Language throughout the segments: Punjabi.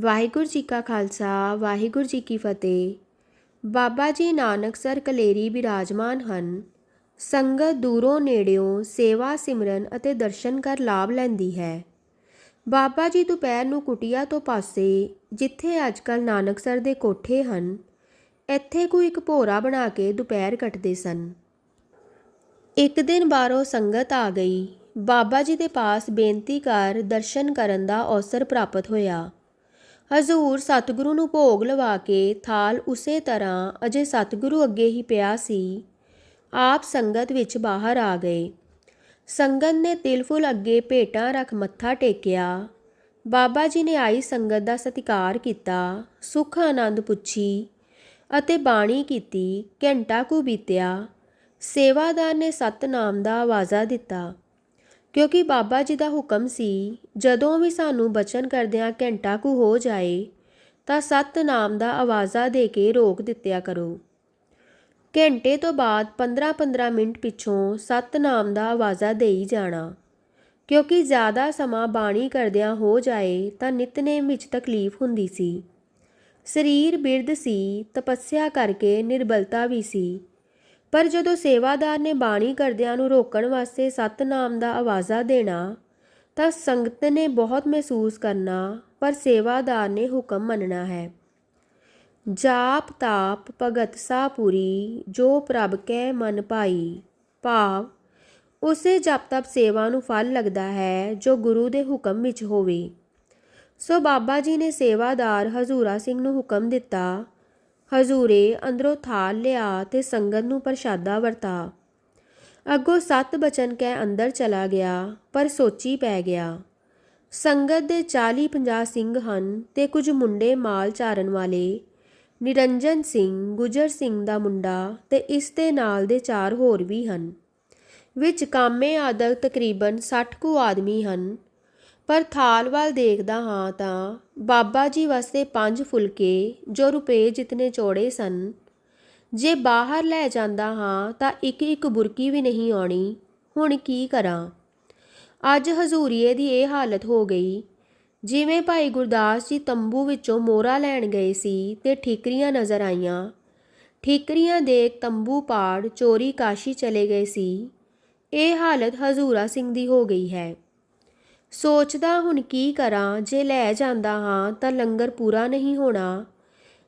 ਵਾਹਿਗੁਰੂ ਜੀ ਕਾ ਖਾਲਸਾ, ਵਾਹਿਗੁਰੂ ਜੀ ਕੀ ਫਤਿਹ। ਬਾਬਾ ਜੀ ਨਾਨਕ ਸਰ ਕਲੇਰੀ ਬਿਰਾਜਮਾਨ ਹਨ। ਸੰਗਤ ਦੂਰੋਂ ਨੇੜਿਓਂ ਸੇਵਾ ਸਿਮਰਨ ਅਤੇ ਦਰਸ਼ਨ ਕਰ ਲਾਭ ਲੈਂਦੀ ਹੈ। ਬਾਬਾ ਜੀ ਦੁਪਹਿਰ ਨੂੰ ਕੁਟਿਆ ਤੋਂ ਪਾਸੇ, ਜਿੱਥੇ ਅੱਜਕੱਲ ਨਾਨਕਸਰ ਦੇ ਕੋਠੇ ਹਨ, ਇੱਥੇ ਕੋਈ ਇੱਕ ਭੋਰਾ ਬਣਾ ਕੇ ਦੁਪਹਿਰ ਕੱਟਦੇ ਸਨ। ਇੱਕ ਦਿਨ ਬਾਹਰੋਂ ਸੰਗਤ ਆ ਗਈ। ਬਾਬਾ ਜੀ ਦੇ ਪਾਸ ਬੇਨਤੀ ਕਰ ਦਰਸ਼ਨ ਕਰਨ ਦਾ ਅਵਸਰ ਪ੍ਰਾਪਤ ਹੋਇਆ। ਹਜ਼ੂਰ ਸਤਿਗੁਰੂ ਨੂੰ ਭੋਗ ਲਵਾ ਕੇ ਥਾਲ ਉਸੇ ਤਰ੍ਹਾਂ ਅਜੇ ਸਤਿਗੁਰੂ ਅੱਗੇ ਹੀ ਪਿਆ ਸੀ। ਆਪ ਸੰਗਤ ਵਿੱਚ ਬਾਹਰ ਆ ਗਏ। ਸੰਗਤ ਨੇ ਤਿਲ ਫੁੱਲ ਅੱਗੇ ਭੇਟਾਂ ਰੱਖ ਮੱਥਾ ਟੇਕਿਆ। ਬਾਬਾ ਜੀ ਨੇ ਆਈ ਸੰਗਤ ਦਾ ਸਤਿਕਾਰ ਕੀਤਾ, ਸੁਖ ਆਨੰਦ ਪੁੱਛੀ ਅਤੇ ਬਾਣੀ ਕੀਤੀ, ਘੰਟਾ ਕੁ ਬੀਤਿਆ। ਸੇਵਾਦਾਰ ਨੇ ਸਤਨਾਮ ਦਾ ਆਵਾਜ਼ਾ ਦਿੱਤਾ। ਕਿਉਂਕਿ ਬਾਬਾ ਜੀ ਦਾ ਹੁਕਮ ਸੀ, ਜਦੋਂ ਵੀ ਸਾਨੂੰ ਬਚਨ ਕਰਦਿਆਂ ਘੰਟਾ ਕੁ ਹੋ ਜਾਏ, ਤਾਂ ਸਤਨਾਮ ਦਾ ਆਵਾਜ਼ਾ ਦੇ ਕੇ ਰੋਕ ਦਿੱਤਿਆ ਕਰੋ। ਘੰਟੇ ਤੋਂ ਬਾਅਦ 15-15 ਮਿੰਟ ਪਿੱਛੋਂ ਸਤਨਾਮ ਦਾ ਆਵਾਜ਼ਾ ਦੇਈ ਜਾਣਾ। ਕਿਉਂਕਿ ਜ਼ਿਆਦਾ ਸਮਾਂ ਬਾਣੀ ਕਰਦਿਆਂ ਹੋ ਜਾਏ, ਤਾਂ ਨਿਤਨੇਮ ਵਿੱਚ ਤਕਲੀਫ ਹੁੰਦੀ ਸੀ। ਸਰੀਰ ਬਿਰਧ ਸੀ, ਤਪੱਸਿਆ ਕਰਕੇ ਨਿਰਬਲਤਾ ਵੀ ਸੀ। ਪਰ ਜਦੋਂ ਸੇਵਾਦਾਰ ਨੇ ਬਾਣੀ ਕਰਦਿਆਂ ਨੂੰ ਰੋਕਣ ਵਾਸਤੇ ਸਤਨਾਮ ਦਾ ਆਵਾਜ਼ਾ ਦੇਣਾ, ਤਾਂ ਸੰਗਤ ਨੇ ਬਹੁਤ ਮਹਿਸੂਸ ਕਰਨਾ, ਪਰ ਸੇਵਾਦਾਰ ਨੇ ਹੁਕਮ ਮੰਨਣਾ ਹੈ। ਜਾਪ ਤਾਪ ਭਗਤ ਸਾਪੂਰੀ ਜੋ ਪ੍ਰਭ ਕੈ ਮਨ ਭਾਈ। ਭਾਵ, ਉਸੇ ਜਪ ਤਪ ਸੇਵਾ ਨੂੰ ਫਲ ਲੱਗਦਾ ਹੈ, ਜੋ ਗੁਰੂ ਦੇ ਹੁਕਮ ਵਿੱਚ ਹੋਵੇ। ਸੋ ਬਾਬਾ ਜੀ ਨੇ ਸੇਵਾਦਾਰ ਹਜ਼ੂਰਾ ਸਿੰਘ ਨੂੰ ਹੁਕਮ ਦਿੱਤਾ ਹਜ਼ੂਰੇ ਅੰਦਰੋਂ ਥਾਲ ਲਿਆ ਤੇ ਸੰਗਤ ਨੂੰ ਪ੍ਰਸ਼ਾਦਾ ਵਰਤਾ। ਅੱਗੋਂ ਸੱਤ ਬਚਨ ਕਹਿ ਅੰਦਰ ਚਲਾ ਗਿਆ, ਪਰ ਸੋਚੀ ਪੈ ਗਿਆ। ਸੰਗਤ ਦੇ 40-50 ਸਿੰਘ ਹਨ ਤੇ ਕੁਝ ਮੁੰਡੇ ਮਾਲ ਚਾਰਨ ਵਾਲੇ। ਨਿਰੰਜਨ ਸਿੰਘ, ਗੁਜਰ ਸਿੰਘ ਦਾ ਮੁੰਡਾ ਤੇ ਇਸ ਦੇ ਨਾਲ ਦੇ ਚਾਰ ਹੋਰ ਵੀ ਹਨ। ਵਿੱਚ ਕਾਮੇ ਆਦਿਕ ਤਕਰੀਬਨ 60 ਕੁ ਆਦਮੀ ਹਨ। ਪਰ ਥਾਲ ਵੱਲ ਦੇਖਦਾ ਹਾਂ ਤਾਂ ਬਾਬਾ ਜੀ ਵਾਸਤੇ ਪੰਜ ਫੁਲਕੇ ਜੋ ਰੁਪਏ ਜਿਤਨੇ ਚੌੜੇ ਸਨ। ਜੇ ਬਾਹਰ ਲੈ ਜਾਂਦਾ ਹਾਂ ਤਾਂ ਇੱਕ ਇੱਕ ਬੁਰਕੀ ਵੀ ਨਹੀਂ ਆਉਣੀ। ਹੁਣ ਕੀ ਕਰਾਂ? ਅੱਜ ਹਜ਼ੂਰੀਏ ਦੀ ਇਹ ਹਾਲਤ ਹੋ ਗਈ। ਜਿਵੇਂ ਭਾਈ ਗੁਰਦਾਸ ਜੀ ਤੰਬੂ ਵਿੱਚੋਂ ਮੋਰਾ ਲੈਣ ਗਏ ਸੀ ਤੇ ਠੀਕਰੀਆਂ ਨਜ਼ਰ ਆਈਆਂ। ਠੀਕਰੀਆਂ ਦੇਖ ਤੰਬੂ ਪਾੜ ਚੋਰੀ ਕਾਸ਼ੀ ਚਲੇ ਗਏ ਸੀ। ਇਹ ਹਾਲਤ ਹਜ਼ੂਰਾ ਸਿੰਘ ਦੀ ਹੋ ਗਈ ਹੈ। ਸੋਚਦਾ ਹੁਣ ਕੀ ਕਰਾਂ, ਜੇ ਲੈ ਜਾਂਦਾ ਹਾਂ ਤਾਂ ਲੰਗਰ ਪੂਰਾ ਨਹੀਂ ਹੋਣਾ।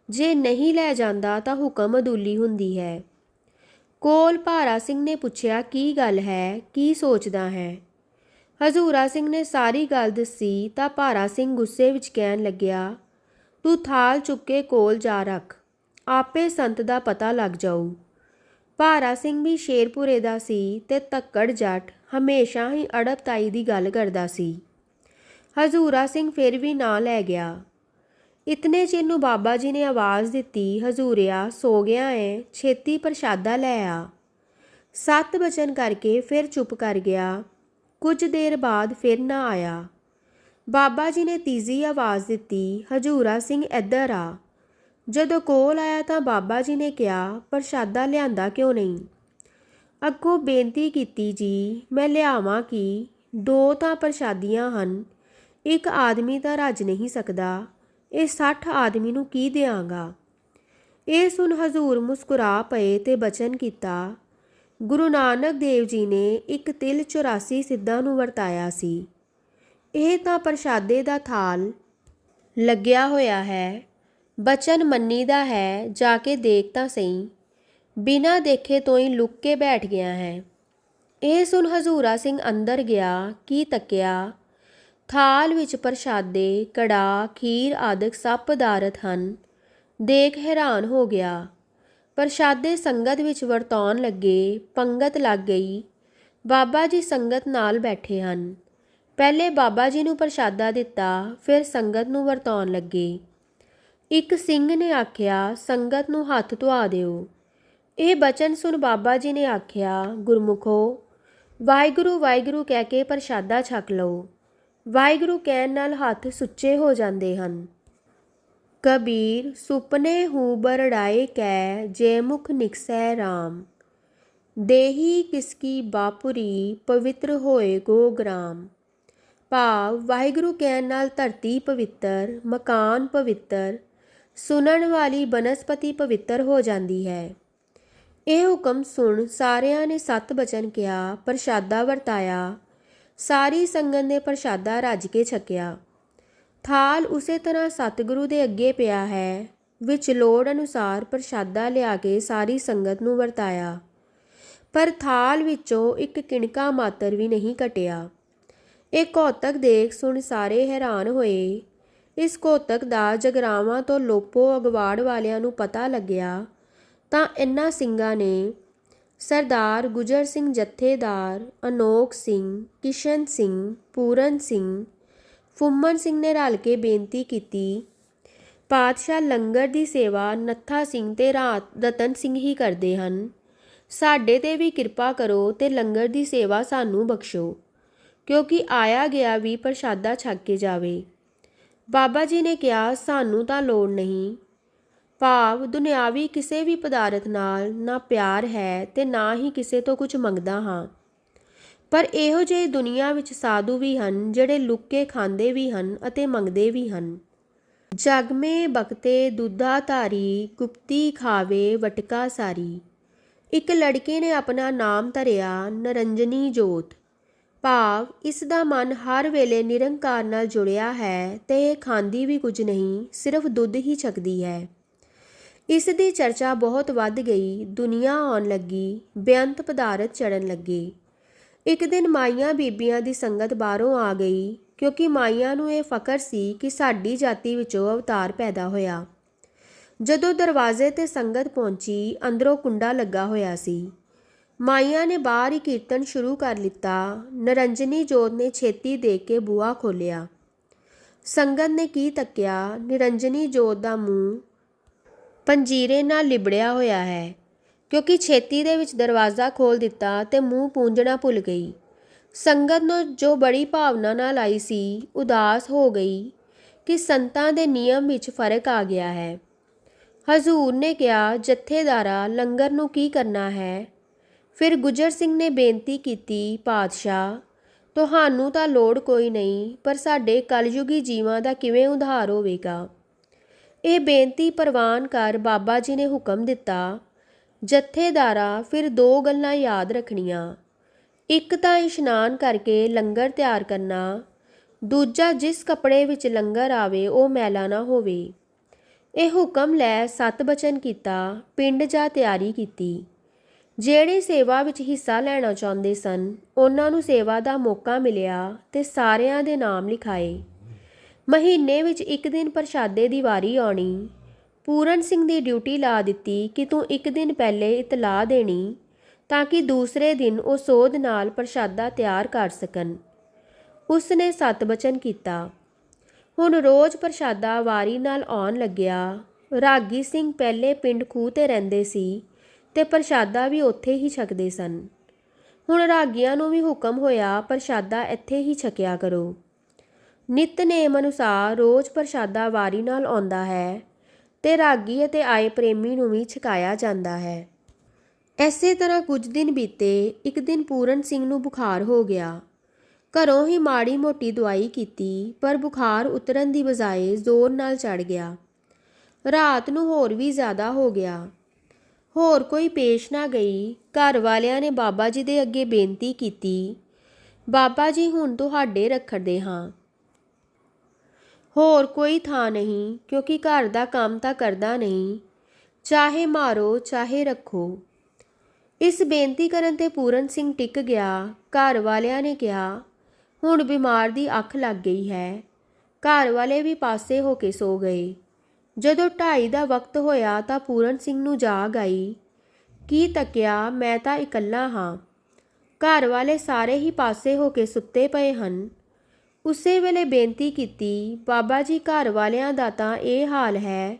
ਜੇ ਨਹੀਂ ਲੈ ਜਾਂਦਾ ਤਾਂ ਹੁਕਮ ਅਦੂਲੀ ਹੁੰਦੀ ਹੈ। ਕੋਲ ਭਾਰਾ ਸਿੰਘ ਨੇ ਪੁੱਛਿਆ, ਕੀ ਗੱਲ ਹੈ? ਕੀ ਸੋਚਦਾ ਹੈ? ਹਜ਼ੂਰਾ ਸਿੰਘ ਨੇ ਸਾਰੀ ਗੱਲ ਦੱਸੀ ਤਾਂ ਭਾਰਾ ਸਿੰਘ ਗੁੱਸੇ ਵਿੱਚ ਕਹਿਣ ਲੱਗਿਆ, ਤੂੰ ਥਾਲ ਚੁੱਕ ਕੇ ਕੋਲ ਜਾ ਰੱਖ, ਆਪੇ ਸੰਤ ਦਾ ਪਤਾ ਲੱਗ ਜਾਊ। ਭਾਰਾ ਸਿੰਘ ਵੀ ਸ਼ੇਰਪੁਰੇ ਦਾ ਸੀ ਤੇ ਤੱਕੜ ਜੱਟ ਹਮੇਸ਼ਾ ਹੀ ਅੜਬਤਾਈ ਦੀ ਗੱਲ ਕਰਦਾ ਸੀ। ਹਜ਼ੂਰਾ ਸਿੰਘ ਫਿਰ ਵੀ ਨਾ ਲੈ ਗਿਆ। ਇਤਨੇ ਚਿਰ ਨੂੰ ਬਾਬਾ ਜੀ ਨੇ ਆਵਾਜ਼ ਦਿੱਤੀ, ਹਜ਼ੂਰਿਆ, ਸੋ ਗਿਆ ਏ ਛੇਤੀ ਪ੍ਰਸ਼ਾਦਾ ਲੈ ਆ। ਸੱਤ ਬਚਨ ਕਰਕੇ ਫਿਰ ਚੁੱਪ ਕਰ ਗਿਆ। ਕੁਝ ਦੇਰ ਬਾਅਦ ਫਿਰ ਨਾ ਆਇਆ। ਬਾਬਾ ਜੀ ਨੇ ਤੀਜੀ ਆਵਾਜ਼ ਦਿੱਤੀ, ਹਜੂਰਾ ਸਿੰਘ ਇੱਧਰ ਆ। ਜਦੋਂ ਕੋਲ ਆਇਆ ਤਾਂ ਬਾਬਾ ਜੀ ਨੇ ਕਿਹਾ, ਪ੍ਰਸ਼ਾਦਾ ਲਿਆਂਦਾ ਕਿਉਂ ਨਹੀਂ? ਅੱਗੋਂ ਬੇਨਤੀ ਕੀਤੀ ਜੀ, ਮੈਂ ਲਿਆਵਾਂ ਕਿ ਦੋ ਤਾਂ ਪ੍ਰਸ਼ਾਦੀਆਂ ਹਨ, ਇੱਕ ਆਦਮੀ ਤਾਂ ਰੱਜ ਨਹੀਂ ਸਕਦਾ, ਇਹ 60 ਆਦਮੀ ਨੂੰ ਕੀ ਦੇਵਾਂਗਾ ਇਹ ਸੁਣ ਹਜ਼ੂਰ ਮੁਸਕਰਾ ਪਏ ਤੇ ਬਚਨ ਕੀਤਾ, ਗੁਰੂ ਨਾਨਕ ਦੇਵ ਜੀ ਨੇ ਇੱਕ ਤਿਲ 84 ਸਿੱਧਾਂ ਨੂੰ ਵਰਤਾਇਆ ਸੀ। ਇਹ ਤਾਂ ਪ੍ਰਸ਼ਾਦੇ ਦਾ ਥਾਲ ਲੱਗਿਆ ਹੋਇਆ ਹੈ, ਬਚਨ ਮੰਨੀ ਦਾ ਹੈ, ਜਾ ਕੇ ਦੇਖ ਤਾਂ ਸਹੀ। ਬਿਨਾਂ ਦੇਖੇ ਤੋਂ ਹੀ ਲੁੱਕ ਕੇ ਬੈਠ ਗਿਆ ਹੈ। ਇਹ ਸੁਣ ਹਜ਼ੂਰਾ ਸਿੰਘ ਅੰਦਰ ਗਿਆ, ਕੀ ਤੱਕਿਆ? ਥਾਲ ਵਿੱਚ ਪ੍ਰਸ਼ਾਦੇ ਕੜਾ ਖੀਰ ਆਦਿਕ ਸਭ ਪਦਾਰਥ ਹਨ। ਦੇਖ ਹੈਰਾਨ ਹੋ ਗਿਆ। ਪ੍ਰਸ਼ਾਦੇ ਸੰਗਤ ਵਿੱਚ ਵਰਤਾਉਣ ਲੱਗੇ, ਪੰਗਤ ਲੱਗ ਗਈ। ਬਾਬਾ ਜੀ ਸੰਗਤ ਨਾਲ ਬੈਠੇ ਹਨ। ਪਹਿਲੇ ਬਾਬਾ ਜੀ ਨੂੰ ਪ੍ਰਸ਼ਾਦਾ ਦਿੱਤਾ, ਫਿਰ ਸੰਗਤ ਨੂੰ ਵਰਤਾਉਣ ਲੱਗੇ। ਇੱਕ ਸਿੰਘ ਨੇ ਆਖਿਆ, ਸੰਗਤ ਨੂੰ ਹੱਥ ਧੁਆ ਦਿਓ। ਇਹ ਬਚਨ ਸੁਣ ਬਾਬਾ ਜੀ ਨੇ ਆਖਿਆ, ਗੁਰਮੁਖੋ, ਵਾਹਿਗੁਰੂ ਵਾਹਿਗੁਰੂ ਕਹਿ ਕੇ ਪ੍ਰਸ਼ਾਦਾ ਛਕ ਲਓ। ਵਾਹਿਗੁਰੂ ਕਹਿਣ ਨਾਲ ਹੱਥ ਸੁੱਚੇ ਹੋ ਜਾਂਦੇ ਹਨ। ਕਬੀਰ, ਸੁਪਨੇ ਹੂ ਬਰੜਾਏ ਕੈ, ਜੇ ਮੁਖ ਨਿਕਸੈ RAM ਦੇਹੀ ਕਿਸਕੀ ਬਾਪੁਰੀ, ਪਵਿੱਤਰ ਹੋਏ ਗੋ ਗ੍ਰਾਮ। ਭਾਵ, ਵਾਹਿਗੁਰੂ ਕਹਿਣ ਨਾਲ ਧਰਤੀ ਪਵਿੱਤਰ, ਮਕਾਨ ਪਵਿੱਤਰ, ਸੁਣਨ ਵਾਲੀ ਬਨਸਪਤੀ ਪਵਿੱਤਰ ਹੋ ਜਾਂਦੀ ਹੈ। ਇਹ ਹੁਕਮ ਸੁਣ ਸਾਰਿਆਂ ਨੇ ਸਤ ਬਚਨ ਕਿਹਾ, ਪ੍ਰਸ਼ਾਦਾ ਵਰਤਾਇਆ। ਸਾਰੀ ਸੰਗਤ ਨੇ ਪ੍ਰਸ਼ਾਦਾ ਰੱਜ ਕੇ ਛਕਿਆ। ਥਾਲ ਉਸੇ ਤਰ੍ਹਾਂ ਸਤਿਗੁਰੂ ਦੇ ਅੱਗੇ ਪਿਆ ਹੈ, ਵਿੱਚ ਲੋੜ ਅਨੁਸਾਰ ਪ੍ਰਸ਼ਾਦਾ ਲਿਆ ਕੇ ਸਾਰੀ ਸੰਗਤ ਨੂੰ ਵਰਤਾਇਆ। ਪਰ ਥਾਲ ਵਿੱਚੋਂ ਇੱਕ ਕਿਣਕਾ ਮਾਤਰ ਵੀ ਨਹੀਂ ਘਟਿਆ ਇਹ ਕੌਤਕ ਦੇਖ ਸੁਣ ਸਾਰੇ ਹੈਰਾਨ ਹੋਏ। ਇਸ ਕੌਤਕ ਦਾ ਜਗਰਾਵਾਂ ਤੋਂ ਲੋਪੋ ਅਗਵਾੜ ਵਾਲਿਆਂ ਨੂੰ ਪਤਾ ਲੱਗਿਆ ਤਾਂ ਇਨ੍ਹਾਂ ਸਿੰਘਾਂ ਨੇ ਸਰਦਾਰ ਗੁਜਰ ਸਿੰਘ ਜਥੇਦਾਰ ਅਨੋਖ ਸਿੰਘ, ਕਿਸ਼ਨ ਸਿੰਘ, ਪੂਰਨ ਸਿੰਘ ਫੁੰਮਨ ਸਿੰਘ ਨੇ ਰਲ ਕੇ ਬੇਨਤੀ ਕੀਤੀ, ਪਾਤਸ਼ਾਹ ਲੰਗਰ ਦੀ ਸੇਵਾ ਨੱਥਾ ਸਿੰਘ ਤੇ ਰਾਤ ਰਤਨ ਸਿੰਘ ਹੀ ਕਰਦੇ ਹਨ। ਸਾਡੇ ਤੇ ਵੀ ਕਿਰਪਾ ਕਰੋ ਤੇ ਲੰਗਰ ਦੀ ਸੇਵਾ ਸਾਨੂੰ ਬਖਸ਼ੋ, ਕਿਉਂਕਿ ਆਇਆ ਗਿਆ ਵੀ ਪ੍ਰਸ਼ਾਦਾ ਛਕ ਕੇ ਜਾਵੇ। ਬਾਬਾ ਜੀ ਨੇ ਕਿਹਾ, ਸਾਨੂੰ ਤਾਂ ਲੋੜ ਨਹੀਂ। ਭਾਵ ਦੁਨਿਆਵੀ ਕਿਸੇ ਵੀ ਪਦਾਰਥ ਨਾਲ ਨਾ ਪਿਆਰ ਹੈ ਤੇ ਨਾ ਹੀ ਕਿਸੇ ਤੋਂ ਕੁਝ ਮੰਗਦਾ ਹਾਂ। ਪਰ ਇਹੋ ਜਿਹੇ ਦੁਨੀਆ ਵਿੱਚ ਸਾਧੂ ਵੀ ਹਨ ਜਿਹੜੇ ਲੁੱਕੇ ਖਾਂਦੇ ਵੀ ਹਨ ਅਤੇ ਮੰਗਦੇ ਵੀ ਹਨ। ਜਗ ਮੇ ਬਖਤੇ ਦੁੱਧਾ ਧਾਰੀ, ਗੁਪਤੀ ਖਾਵੇ ਵਟਕਾ ਸਾਰੀ। ਇੱਕ ਲੜਕੇ ਨੇ ਆਪਣਾ ਨਾਮ ਧਰਿਆ, ਨਰੰਜਨੀ ਜੋਤ। ਭਾਵ ਇਸ ਦਾ ਮਨ ਹਰ ਵੇਲੇ ਨਿਰੰਕਾਰ ਨਾਲ ਜੁੜਿਆ ਹੈ ਤੇ ਇਹ ਖਾਂਦੀ ਵੀ ਕੁਝ ਨਹੀਂ, ਸਿਰਫ ਦੁੱਧ ਹੀ ਛਕਦੀ ਹੈ। ਇਸ ਦੀ ਚਰਚਾ ਬਹੁਤ ਵੱਧ ਗਈ, ਦੁਨੀਆ ਆਉਣ ਲੱਗੀ, ਬੇਅੰਤ ਪਦਾਰਥ ਚੜਨ ਲੱਗੇ। ਇੱਕ ਦਿਨ ਮਾਈਆਂ ਬੀਬੀਆਂ ਦੀ ਸੰਗਤ ਬਾਹਰੋਂ ਆ ਗਈ, ਕਿਉਂਕਿ ਮਾਈਆਂ ਨੂੰ ਇਹ ਫਕਰ ਸੀ ਕਿ ਸਾਡੀ ਜਾਤੀ ਵਿੱਚੋਂ ਅਵਤਾਰ ਪੈਦਾ ਹੋਇਆ। ਜਦੋਂ ਦਰਵਾਜ਼ੇ ਤੇ ਸੰਗਤ ਪਹੁੰਚੀ, ਅੰਦਰੋਂ ਕੁੰਡਾ ਲੱਗਾ ਹੋਇਆ ਸੀ। ਮਾਈਆਂ ਨੇ ਬਾਹਰ ਹੀ ਕੀਰਤਨ ਸ਼ੁਰੂ ਕਰ ਲਿੱਤਾ। ਨਰੰਜਨੀ ਜੋਤ ਨੇ ਛੇਤੀ ਦੇ ਕੇ ਬੂਹਾ ਖੋਲਿਆ ਸੰਗਤ ਨੇ ਕੀ ਤੱਕਿਆ? ਨਿਰੰਜਨੀ ਜੋਤ ਦਾ ਮੂੰਹ ਪੰਜੀਰੇ ਨਾਲ ਲਿਬੜਿਆ ਹੋਇਆ ਹੈ, ਕਿਉਂਕਿ ਛੇਤੀ ਦੇ ਵਿੱਚ ਦਰਵਾਜ਼ਾ ਖੋਲ੍ਹ ਦਿੱਤਾ ਤੇ ਮੂੰਹ ਪੂੰਝਣਾ ਭੁੱਲ ਗਈ। ਸੰਗਤ ਨੂੰ ਜੋ ਬੜੀ ਭਾਵਨਾ ਨਾਲ ਆਈ ਸੀ, ਉਦਾਸ ਹੋ ਗਈ ਕਿ ਸੰਤਾਂ ਦੇ ਨਿਯਮ ਵਿੱਚ ਫ਼ਰਕ ਆ ਗਿਆ ਹੈ। ਹਜ਼ੂਰ ਨੇ ਕਿਹਾ, ਜਥੇਦਾਰਾ, ਲੰਗਰ ਨੂੰ ਕੀ ਕਰਨਾ ਹੈ? ਫਿਰ ਗੁਜਰ ਸਿੰਘ ਨੇ ਬੇਨਤੀ ਕੀਤੀ, ਪਾਤਸ਼ਾਹ, ਤੁਹਾਨੂੰ ਤਾਂ ਲੋੜ ਕੋਈ ਨਹੀਂ, ਪਰ ਸਾਡੇ ਕਲਯੁਗੀ ਜੀਵਾਂ ਦਾ ਕਿਵੇਂ ਉਧਾਰ ਹੋਵੇਗਾ? ਇਹ ਬੇਨਤੀ ਪ੍ਰਵਾਨ ਕਰ ਬਾਬਾ ਜੀ ਨੇ ਹੁਕਮ ਦਿੱਤਾ, ਜਥੇਦਾਰਾ ਫਿਰ ਦੋ ਗੱਲਾਂ ਯਾਦ ਰੱਖਣੀਆਂ। ਇੱਕ ਤਾਂ ਇਸ਼ਨਾਨ ਕਰਕੇ ਲੰਗਰ ਤਿਆਰ ਕਰਨਾ, ਦੂਜਾ ਜਿਸ ਕੱਪੜੇ ਵਿੱਚ ਲੰਗਰ ਆਵੇ ਉਹ ਮੈਲਾ ਨਾ ਹੋਵੇ। ਇਹ ਹੁਕਮ ਲੈ ਸਤ ਬਚਨ ਕੀਤਾ, ਪਿੰਡ ਜਾ ਤਿਆਰੀ ਕੀਤੀ। ਜਿਹੜੇ ਸੇਵਾ ਵਿੱਚ ਹਿੱਸਾ ਲੈਣਾ ਚਾਹੁੰਦੇ ਸਨ, ਉਹਨਾਂ ਨੂੰ ਸੇਵਾ ਦਾ ਮੌਕਾ ਮਿਲਿਆ ਤੇ ਸਾਰਿਆਂ ਦੇ ਨਾਮ ਲਿਖਾਏ। ਮਹੀਨੇ ਵਿੱਚ ਇੱਕ ਦਿਨ ਪ੍ਰਸ਼ਾਦੇ ਦੀ ਵਾਰੀ ਆਉਣੀ। ਪੂਰਨ ਸਿੰਘ ਦੀ ਡਿਊਟੀ ਲਾ ਦਿੱਤੀ ਕਿ ਤੂੰ ਇੱਕ ਦਿਨ ਪਹਿਲੇ ਇਤਲਾਹ ਦੇਣੀ ਤਾਂ ਕਿ ਦੂਸਰੇ ਦਿਨ ਉਹ ਸੋਧ ਨਾਲ ਪ੍ਰਸ਼ਾਦਾ ਤਿਆਰ ਕਰ ਸਕਣ। ਉਸ ਨੇ ਸਤ ਬਚਨ ਕੀਤਾ। ਹੁਣ ਰੋਜ਼ ਪ੍ਰਸ਼ਾਦਾ ਵਾਰੀ ਨਾਲ ਆਉਣ ਲੱਗਿਆ। ਰਾਗੀ ਸਿੰਘ ਪਹਿਲੇ ਪਿੰਡ ਖੂਹ ਤੇ ਰਹਿੰਦੇ ਸੀ ਤੇ ਪ੍ਰਸ਼ਾਦਾ ਵੀ ਉੱਥੇ ਹੀ ਛਕਦੇ ਸਨ। ਹੁਣ ਰਾਗੀਆਂ ਨੂੰ ਵੀ ਹੁਕਮ ਹੋਇਆ ਪ੍ਰਸ਼ਾਦਾ ਇੱਥੇ ਹੀ ਛਕਿਆ ਕਰੋ। ਨਿਤਨੇਮ ਅਨੁਸਾਰ ਰੋਜ਼ ਪ੍ਰਸ਼ਾਦਾ ਵਾਰੀ ਨਾਲ ਆਉਂਦਾ ਹੈ ਤੇ ਰਾਗੀ ਅਤੇ ਆਏ ਪ੍ਰੇਮੀ ਨੂੰ ਵੀ ਛਕਾਇਆ ਜਾਂਦਾ ਹੈ। ਐਸੇ ਤਰ੍ਹਾਂ ਕੁਝ ਦਿਨ ਬੀਤੇ ਇੱਕ ਦਿਨ ਪੂਰਨ ਸਿੰਘ ਨੂੰ ਬੁਖਾਰ ਹੋ ਗਿਆ। ਘਰੋਂ ਹੀ ਮਾੜੀ ਮੋਟੀ ਦਵਾਈ ਕੀਤੀ, ਪਰ ਬੁਖਾਰ ਉਤਰਨ ਦੀ ਬਜਾਏ ਜ਼ੋਰ ਨਾਲ ਚੜ ਗਿਆ। ਰਾਤ ਨੂੰ ਹੋਰ ਵੀ ਜ਼ਿਆਦਾ ਹੋ ਗਿਆ। ਹੋਰ ਕੋਈ ਪੇਸ਼ ਨਾ ਗਈ। ਘਰ ਵਾਲਿਆਂ ਨੇ ਬਾਬਾ ਜੀ ਦੇ ਅੱਗੇ ਬੇਨਤੀ ਕੀਤੀ, ਬਾਬਾ ਜੀ, ਹੁਣ ਤੁਹਾਡੇ ਰੱਖਦੇ ਹਾਂ। ਹੋਰ ਕੋਈ ਥਾਂ ਨਹੀਂ, ਕਿਉਂਕਿ ਘਰ ਦਾ ਕੰਮ ਤਾਂ ਕਰਦਾ ਨਹੀਂ। ਚਾਹੇ ਮਾਰੋ, ਚਾਹੇ ਰੱਖੋ। ਇਸ ਬੇਨਤੀ ਕਰਨ ਤੇ ਪੂਰਨ ਸਿੰਘ ਟਿਕ ਗਿਆ। ਘਰ ਵਾਲਿਆਂ ਨੇ ਕਿਹਾ, ਹੁਣ ਬਿਮਾਰ ਦੀ ਅੱਖ ਲੱਗ ਗਈ ਹੈ। ਘਰ ਵਾਲੇ ਵੀ ਪਾਸੇ ਹੋ ਕੇ ਸੋ ਗਏ। ਜਦੋਂ ਢਾਈ ਦਾ ਵਕਤ ਹੋਇਆ ਤਾਂ ਪੂਰਨ ਸਿੰਘ ਨੂੰ ਜਾਗ ਆਈ। ਕੀ ਤੱਕਿਆ, ਮੈਂ ਤਾਂ ਇਕੱਲਾ ਹਾਂ। ਘਰ ਵਾਲੇ ਸਾਰੇ ਹੀ ਪਾਸੇ ਹੋ ਕੇ ਸੁੱਤੇ ਪਏ ਹਨ। ਉਸੇ ਵੇਲੇ ਬੇਨਤੀ ਕੀਤੀ, ਬਾਬਾ ਜੀ, ਘਰ ਵਾਲਿਆਂ ਦਾ ਤਾਂ ਇਹ ਹਾਲ ਹੈ,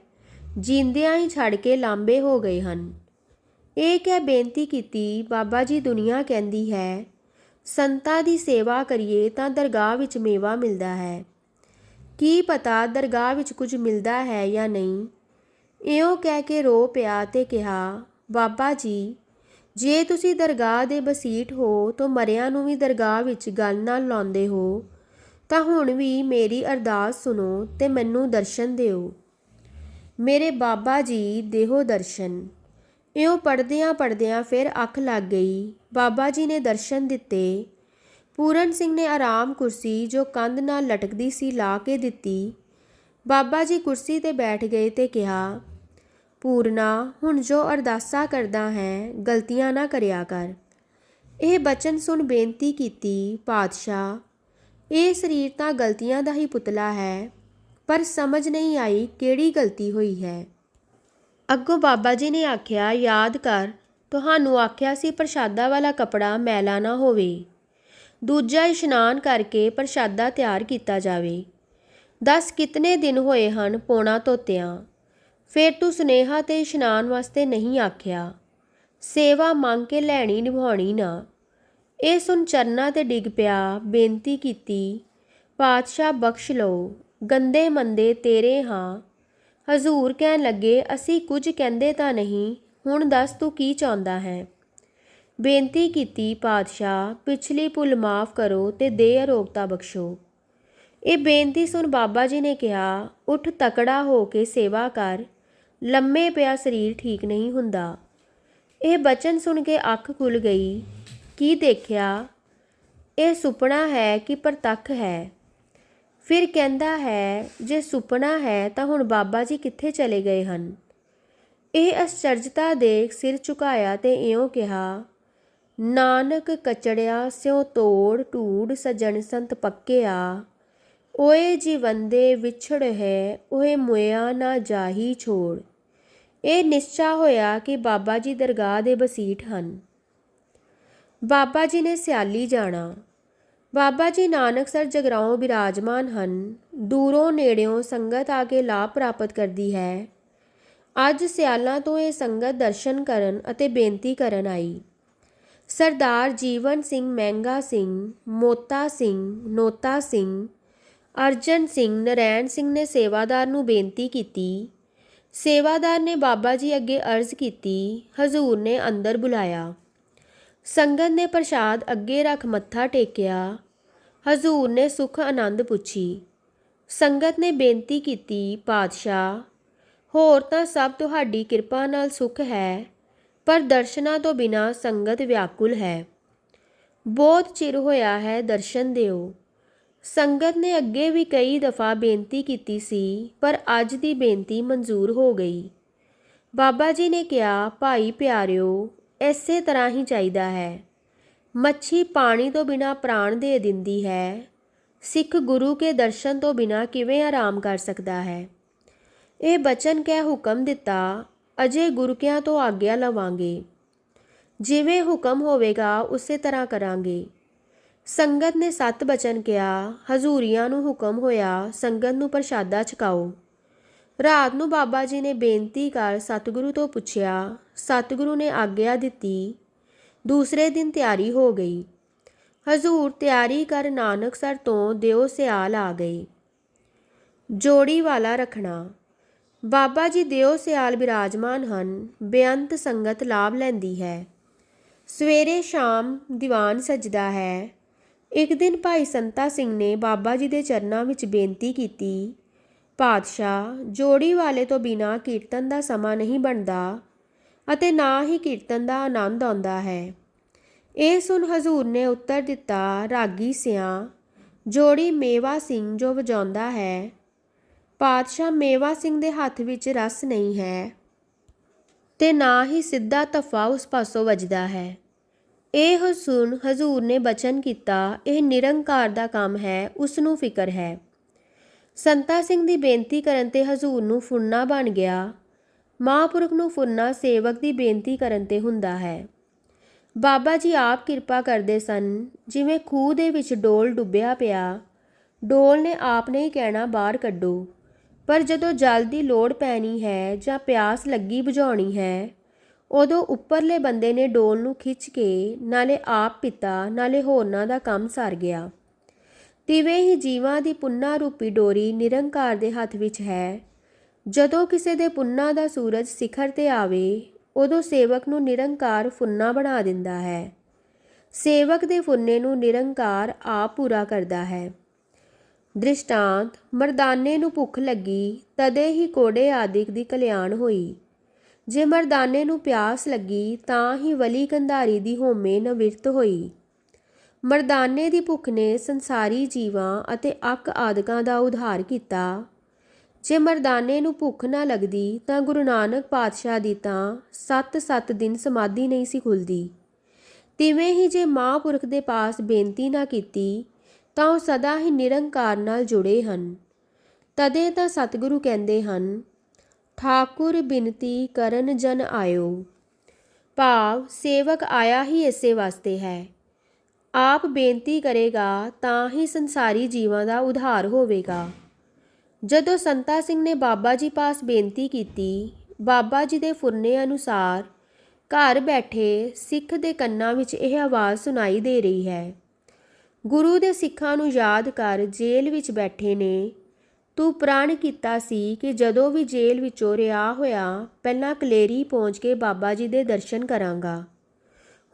ਜਿੰਦਿਆਂ ਹੀ ਛੱਡ ਕੇ ਲਾਂਬੇ ਹੋ ਗਏ ਹਨ। ਇਹ ਕਹਿ ਬੇਨਤੀ ਕੀਤੀ, ਬਾਬਾ ਜੀ, ਦੁਨੀਆ ਕਹਿੰਦੀ ਹੈ, ਸੰਤਾਂ ਦੀ ਸੇਵਾ ਕਰੀਏ ਤਾਂ ਦਰਗਾਹ ਵਿੱਚ ਮੇਵਾ ਮਿਲਦਾ ਹੈ। ਕੀ ਪਤਾ ਦਰਗਾਹ ਵਿੱਚ ਕੁਝ ਮਿਲਦਾ ਹੈ ਜਾਂ ਨਹੀਂ? ਇਉਂ ਕਹਿ ਕੇ ਰੋ ਪਿਆ ਤੇ ਕਿਹਾ, ਬਾਬਾ ਜੀ, ਜੇ ਤੁਸੀਂ ਦਰਗਾਹ ਦੇ ਬਸੀਟ ਹੋ, ਤਾਂ ਮਰਿਆਂ ਨੂੰ ਵੀ ਦਰਗਾਹ ਵਿੱਚ ਗੱਲ ਨਾਲ ਲਾਉਂਦੇ ਹੋ। ਤਾਂ ਹੁਣ ਵੀ ਮੇਰੀ ਅਰਦਾਸ ਸੁਣੋ ਤੇ ਮੈਨੂੰ ਦਰਸ਼ਨ ਦਿਓ। ਮੇਰੇ ਬਾਬਾ ਜੀ ਦੇਹੋ ਦਰਸ਼ਨ। ਇਉਂ ਪੜਦਿਆਂ ਪੜਦਿਆਂ ਫਿਰ ਅੱਖ ਲੱਗ ਗਈ। ਬਾਬਾ ਜੀ ਨੇ ਦਰਸ਼ਨ ਦਿੱਤੇ। ਪੂਰਨ ਸਿੰਘ ਨੇ ਆਰਾਮ ਕੁਰਸੀ ਜੋ ਕੰਧ ਨਾਲ ਲਟਕਦੀ ਸੀ ਲਾ ਕੇ ਦਿੱਤੀ। ਬਾਬਾ ਜੀ ਕੁਰਸੀ ਤੇ ਬੈਠ ਗਏ ਤੇ ਕਿਹਾ, ਪੂਰਨਾ, ਹੁਣ ਜੋ ਅਰਦਾਸਾ ਕਰਦਾ ਹੈ, ਗਲਤੀਆਂ ਨਾ ਕਰਿਆ ਕਰ ਇਹ ਬਚਨ ਸੁਣ ਬੇਨਤੀ ਕੀਤੀ ਪਾਤਸ਼ਾਹ ਇਹ ਸਰੀਰ ਤਾਂ ਗਲਤੀਆਂ ਦਾ ਹੀ ਪੁਤਲਾ ਹੈ, ਪਰ ਸਮਝ ਨਹੀਂ ਆਈ ਕਿਹੜੀ ਗਲਤੀ ਹੋਈ ਹੈ। ਅੱਗੋਂ ਬਾਬਾ ਜੀ ਨੇ ਆਖਿਆ, ਯਾਦ ਕਰ, ਤੁਹਾਨੂੰ ਆਖਿਆ ਸੀ ਪ੍ਰਸ਼ਾਦਾ ਵਾਲਾ ਕਪੜਾ ਮੈਲਾ ਨਾ ਹੋਵੇ। ਦੂਜਾ ਇਸ਼ਨਾਨ ਕਰਕੇ ਪ੍ਰਸ਼ਾਦਾ ਤਿਆਰ ਕੀਤਾ ਜਾਵੇ। ਦਸ ਕਿਤਨੇ ਦਿਨ ਹੋਏ ਹਨ ਪੋਣਾ ਧੋਤਿਆਂ। ਫਿਰ ਤੂੰ ਸੁਨੇਹਾ ਤੇ ਇਸ਼ਨਾਨ ਵਾਸਤੇ ਨਹੀਂ ਆਖਿਆ। ਸੇਵਾ ਮੰਗ ਕੇ ਲੈਣੀ ਨਿਭਾਉਣੀ ਨਾ। ਇਹ ਸੁਣ ਚਰਨਾਂ ਤੇ ਡਿੱਗ ਪਿਆ, ਬੇਨਤੀ ਕੀਤੀ, ਪਾਤਸ਼ਾਹ ਬਖਸ਼ ਲਓ, ਗੰਦੇ ਮੰਦੇ ਤੇਰੇ ਹਾਂ। ਹਜ਼ੂਰ ਕਹਿਣ ਲੱਗੇ, ਅਸੀਂ ਕੁਝ ਕਹਿੰਦੇ ਤਾਂ ਨਹੀਂ, ਹੁਣ ਦੱਸ ਤੂੰ ਕੀ ਚਾਹੁੰਦਾ ਹੈ? ਬੇਨਤੀ ਕੀਤੀ, ਪਾਤਸ਼ਾਹ, ਪਿਛਲੀ ਭੁੱਲ ਮਾਫ ਕਰੋ ਤੇ ਦੇ ਅਰੋਗਤਾ ਬਖਸ਼ੋ। ਇਹ ਬੇਨਤੀ ਸੁਣ ਬਾਬਾ ਜੀ ਨੇ ਕਿਹਾ, ਉੱਠ ਤਕੜਾ ਹੋ ਕੇ ਸੇਵਾ ਕਰ, ਲੰਮੇ ਪਿਆ ਸਰੀਰ ਠੀਕ ਨਹੀਂ ਹੁੰਦਾ। ਇਹ ਬਚਨ ਸੁਣ ਕੇ ਅੱਖ ਖੁੱਲ ਗਈ। ਕੀ ਦੇਖਿਆ? ਇਹ ਸੁਪਨਾ ਹੈ ਕਿ ਪ੍ਰਤੱਖ ਹੈ। ਫਿਰ ਕਹਿੰਦਾ ਹੈ, ਜੇ ਸੁਪਨਾ ਹੈ ਤਾਂ ਹੁਣ ਬਾਬਾ ਜੀ ਕਿੱਥੇ ਚਲੇ ਗਏ ਹਨ? ਇਹ ਅਚਰਜਤਾ ਦੇਖ ਸਿਰ ਝੁਕਾਇਆ ਤੇ ਇਉਂ ਕਿਹਾ, ਨਾਨਕ ਕਚੜਿਆ, ਸਿਉ ਤੋੜ ਟੂੜ ਸਜਣ ਸੰਤ ਪੱਕਿਆ। ਓਏ ਜੀਵੰਦੇ ਵਿਛੜ ਹੈ, ਓਏ ਮੁਇਆ ਨਾ ਜਾਹੀ ਛੋੜ। ਇਹ ਨਿਸ਼ਚਾ ਹੋਇਆ ਕਿ ਬਾਬਾ ਜੀ ਦਰਗਾਹ ਦੇ ਬਸੀਠ ਹਨ। ਬਾਬਾ ਜੀ ਨੇ ਸਿਆਲੀ ਜਾਣਾ। ਬਾਬਾ ਜੀ ਨਾਨਕ ਸਰ ਜਗਰਾਉਂ ਬਿਰਾਜਮਾਨ ਹਨ। ਦੂਰੋਂ ਨੇੜਿਓਂ ਸੰਗਤ ਆ ਕੇ ਲਾਭ ਪ੍ਰਾਪਤ ਕਰਦੀ ਹੈ। ਅੱਜ ਸਿਆਲਾਂ ਤੋਂ ਇਹ ਸੰਗਤ ਦਰਸ਼ਨ ਕਰਨ ਅਤੇ ਬੇਨਤੀ ਕਰਨ ਆਈ। ਸਰਦਾਰ ਜੀਵਨ ਸਿੰਘ ਮਹਿੰਗਾ ਸਿੰਘ, ਮੋਤਾ ਸਿੰਘ, ਨੋਤਾ ਸਿੰਘ, ਅਰਜਨ ਸਿੰਘ, ਨਰੈਣ ਸਿੰਘ ਨੇ ਸੇਵਾਦਾਰ ਨੂੰ ਬੇਨਤੀ ਕੀਤੀ। ਸੇਵਾਦਾਰ ਨੇ ਬਾਬਾ ਜੀ ਅੱਗੇ ਅਰਜ਼ ਕੀਤੀ, ਹਜ਼ੂਰ ਨੇ ਅੰਦਰ ਬੁਲਾਇਆ। ਸੰਗਤ ਨੇ ਪ੍ਰਸ਼ਾਦ ਅੱਗੇ ਰੱਖ ਮੱਥਾ ਟੇਕਿਆ। ਹਜ਼ੂਰ ਨੇ ਸੁਖ ਆਨੰਦ ਪੁੱਛੀ। ਸੰਗਤ ਨੇ ਬੇਨਤੀ ਕੀਤੀ, ਪਾਤਸ਼ਾਹ, ਹੋਰ ਤਾਂ ਸਭ ਤੁਹਾਡੀ ਕਿਰਪਾ ਨਾਲ ਸੁਖ ਹੈ, ਪਰ ਦਰਸ਼ਨਾਂ ਤੋਂ ਬਿਨਾ ਸੰਗਤ ਵਿਆਕੁਲ ਹੈ। ਬਹੁਤ ਚਿਰ ਹੋਇਆ ਹੈ ਦਰਸ਼ਨ ਦਿਓ। ਸੰਗਤ ਨੇ ਅੱਗੇ ਵੀ ਕਈ ਦਫਾ ਬੇਨਤੀ ਕੀਤੀ ਸੀ, ਪਰ ਅੱਜ ਦੀ ਬੇਨਤੀ ਮਨਜ਼ੂਰ ਹੋ ਗਈ। ਬਾਬਾ ਜੀ ਨੇ ਕਿਹਾ, ਭਾਈ ਪਿਆਰਿਓ ਇਸੇ ਤਰ੍ਹਾਂ ਹੀ ਚਾਹੀਦਾ ਹੈ। ਮੱਛੀ ਪਾਣੀ ਤੋਂ ਬਿਨਾ ਪ੍ਰਾਣ ਦੇ ਦਿੰਦੀ ਹੈ। ਸਿੱਖ ਗੁਰੂ ਕੇ ਦਰਸ਼ਨ ਤੋਂ ਬਿਨਾ ਕਿਵੇਂ ਆਰਾਮ ਕਰ ਸਕਦਾ ਹੈ? ਇਹ ਬਚਨ ਕਹਿ ਹੁਕਮ ਦਿੱਤਾ, ਅਜੇ ਗੁਰਕਿਆਂ ਤੋਂ ਆਗਿਆ ਲਵਾਂਗੇ। ਜਿਵੇਂ ਹੁਕਮ ਹੋਵੇਗਾ, ਉਸੇ ਤਰ੍ਹਾਂ ਕਰਾਂਗੇ। ਸੰਗਤ ਨੇ ਸਤ ਬਚਨ ਕਿਹਾ, ਹਜ਼ੂਰੀਆਂ ਨੂੰ ਹੁਕਮ ਹੋਇਆ, ਸੰਗਤ ਨੂੰ ਪ੍ਰਸ਼ਾਦਾ ਛਕਾਓ। ਰਾਤ ਨੂੰ ਬਾਬਾ ਜੀ ਨੇ ਬੇਨਤੀ ਕਰ ਸਤਿਗੁਰੂ ਤੋਂ ਪੁੱਛਿਆ, ਸਤਿਗੁਰੂ ਨੇ ਆਗਿਆ ਦਿੱਤੀ। ਦੂਸਰੇ ਦਿਨ ਤਿਆਰੀ ਹੋ ਗਈ। ਹਜ਼ੂਰ ਤਿਆਰੀ ਕਰ ਨਾਨਕਸਰ ਤੋਂ ਦਿਓ ਸਿਆਲ ਆ ਗਏ। ਜੋੜੀ ਵਾਲਾ ਰੱਖਣਾ। ਬਾਬਾ ਜੀ ਦਿਓ ਸਿਆਲ ਬਿਰਾਜਮਾਨ ਹਨ, ਬੇਅੰਤ ਸੰਗਤ ਲਾਭ ਲੈਂਦੀ ਹੈ। ਸਵੇਰੇ ਸ਼ਾਮ ਦੀਵਾਨ ਸਜਦਾ ਹੈ। ਇੱਕ ਦਿਨ ਭਾਈ ਸੰਤਾ ਸਿੰਘ ਨੇ ਬਾਬਾ ਜੀ ਦੇ ਚਰਨਾਂ ਵਿੱਚ ਬੇਨਤੀ ਕੀਤੀ ਪਾਤਸ਼ਾਹ, ਜੋੜੀ ਵਾਲੇ ਤੋਂ ਬਿਨਾ ਕੀਰਤਨ ਦਾ ਸਮਾਂ ਨਹੀਂ ਬਣਦਾ ਅਤੇ ਨਾ ਹੀ ਕੀਰਤਨ ਦਾ ਆਨੰਦ ਆਉਂਦਾ ਹੈ। ਇਹ ਸੁਣ ਹਜ਼ੂਰ ਨੇ ਉੱਤਰ ਦਿੱਤਾ, ਰਾਗੀ ਸਿਆਂ, ਜੋੜੀ ਮੇਵਾ ਸਿੰਘ ਜੋ ਵਜਾਉਂਦਾ ਹੈ। ਪਾਤਸ਼ਾਹ ਮੇਵਾ ਸਿੰਘ ਦੇ ਹੱਥ ਵਿੱਚ ਰਸ ਨਹੀਂ ਹੈ ਤੇ ਨਾ ਹੀ ਸਿੱਧਾ ਤਫਾ ਉਸ ਪਾਸੋਂ ਵੱਜਦਾ ਹੈ। ਇਹ ਸੁਣ ਹਜ਼ੂਰ ਨੇ ਬਚਨ ਕੀਤਾ, ਇਹ ਨਿਰੰਕਾਰ ਦਾ ਕੰਮ ਹੈ ਉਸ ਨੂੰ ਫਿਕਰ ਹੈ। ਸੰਤਾ ਸਿੰਘ ਦੀ ਬੇਨਤੀ ਕਰਨ ਤੇ ਹਜ਼ੂਰ ਨੂੰ ਫੁਰਨਾ ਬਣ ਗਿਆ। ਮਹਾਂਪੁਰਖ ਨੂੰ ਫੁਰਨਾ ਸੇਵਕ ਦੀ ਬੇਨਤੀ ਕਰਨ ਤੇ ਹੁੰਦਾ ਹੈ। ਬਾਬਾ ਜੀ ਆਪ ਕਿਰਪਾ ਕਰਦੇ ਸਨ, ਜਿਵੇਂ ਖੂਹ ਦੇ ਵਿੱਚ ਡੋਲ ਡੁੱਬਿਆ ਪਿਆ। ਡੋਲ ਨੇ ਆਪ ਨੇ ਹੀ ਕਹਿਣਾ, ਬਾਹਰ ਕੱਢੋ। ਪਰ ਜਦੋਂ ਜਲ ਦੀ ਲੋੜ ਪੈਣੀ ਹੈ ਜਾਂ ਪਿਆਸ ਲੱਗੀ ਬੁਝਾਉਣੀ ਹੈ, ਉਦੋਂ ਉੱਪਰਲੇ ਬੰਦੇ ਨੇ ਡੋਲ ਨੂੰ ਖਿੱਚ ਕੇ ਨਾਲੇ ਆਪ ਪਿਤਾ, ਨਾਲੇ ਹੋਰਨਾਂ ਦਾ ਕੰਮ ਸਰ ਗਿਆ। ਤਿਵੇਂ ਹੀ ਜੀਵਾਂ ਦੀ ਪੁੰਨਾ ਰੂਪੀ ਡੋਰੀ ਨਿਰੰਕਾਰ ਦੇ ਹੱਥ ਵਿੱਚ ਹੈ। ਜਦੋਂ ਕਿਸੇ ਦੇ ਪੁੰਨਾ ਦਾ ਸੂਰਜ ਸਿਖਰ ਤੇ ਆਵੇ, ਉਦੋਂ ਸੇਵਕ ਨੂੰ ਨਿਰੰਕਾਰ ਫੁੰਨਾ ਬਣਾ ਦਿੰਦਾ ਹੈ। ਸੇਵਕ ਦੇ ਫੁੰਨੇ ਨੂੰ ਨਿਰੰਕਾਰ ਆਪ ਪੂਰਾ ਕਰਦਾ ਹੈ। ਦ੍ਰਿਸ਼ਟਾਂਤ, ਮਰਦਾਨੇ ਨੂੰ ਭੁੱਖ ਲੱਗੀ, ਤਦੇ ਹੀ ਕੋੜੇ ਆਦਿਕ ਦੀ ਕਲਿਆਣ ਹੋਈ। ਜੇ ਮਰਦਾਨੇ ਨੂੰ ਪਿਆਸ ਲੱਗੀ, ਤਾਂ ਹੀ ਵਲੀ ਕੰਧਾਰੀ ਦੀ ਹੋਮੇ ਨਵਿਰਤ ਹੋਈ। ਮਰਦਾਨੇ ਦੀ ਭੁੱਖ ਨੇ ਸੰਸਾਰੀ ਜੀਵਾਂ ਅਤੇ ਅੱਕ ਆਦਿਕਾਂ ਦਾ ਉਧਾਰ ਕੀਤਾ। ਜੇ ਮਰਦਾਨੇ ਨੂੰ ਭੁੱਖ ਨਾ ਲੱਗਦੀ ਤਾਂ ਗੁਰੂ ਨਾਨਕ ਪਾਤਸ਼ਾਹ ਦੀ ਤਾਂ ਸੱਤ-ਸੱਤ ਦਿਨ ਸਮਾਧੀ ਨਹੀਂ ਸੀ ਖੁੱਲਦੀ ਤਿਵੇਂ ਹੀ ਜੇ ਮਹਾਂਪੁਰਖ ਦੇ ਪਾਸ ਬੇਨਤੀ ਨਾ ਕੀਤੀ ਤਾਂ ਉਹ ਸਦਾ ਹੀ ਨਿਰੰਕਾਰ ਨਾਲ ਜੁੜੇ ਹਨ। ਤਦੇ ਤਾਂ ਸਤਿਗੁਰੂ ਕਹਿੰਦੇ ਹਨ, ਠਾਕੁਰ ਬਿਨਤੀ ਕਰਨ ਜਨ ਆਇਓ। ਭਾਵ ਸੇਵਕ ਆਇਆ ਹੀ ਇਸੇ ਵਾਸਤੇ ਹੈ। ਆਪ ਬੇਨਤੀ ਕਰੇਗਾ ਤਾਂ ਹੀ ਸੰਸਾਰੀ ਜੀਵਾਂ ਦਾ ਉਧਾਰ ਹੋਵੇਗਾ। ਜਦੋਂ ਸੰਤਾ ਸਿੰਘ ਨੇ ਬਾਬਾ ਜੀ ਪਾਸ ਬੇਨਤੀ ਕੀਤੀ, ਬਾਬਾ ਜੀ ਦੇ ਫੁਰਨੇ ਅਨੁਸਾਰ ਘਰ ਬੈਠੇ ਸਿੱਖ ਦੇ ਕੰਨਾਂ ਵਿੱਚ ਇਹ ਆਵਾਜ਼ ਸੁਣਾਈ ਦੇ ਰਹੀ ਹੈ। ਗੁਰੂ ਦੇ ਸਿੱਖਾਂ ਨੂੰ ਯਾਦ ਕਰ ਜੇਲ੍ਹ ਵਿੱਚ ਬੈਠੇ ਨੇ, ਤੂੰ ਪ੍ਰਣ ਕੀਤਾ ਸੀ ਕਿ ਜਦੋਂ ਵੀ ਜੇਲ੍ਹ ਵਿੱਚੋਂ ਰਿਹਾ ਹੋਇਆ, ਪਹਿਲਾਂ ਕਲੇਰੀ ਪਹੁੰਚ ਕੇ ਬਾਬਾ ਜੀ ਦੇ ਦਰਸ਼ਨ ਕਰਾਂਗਾ।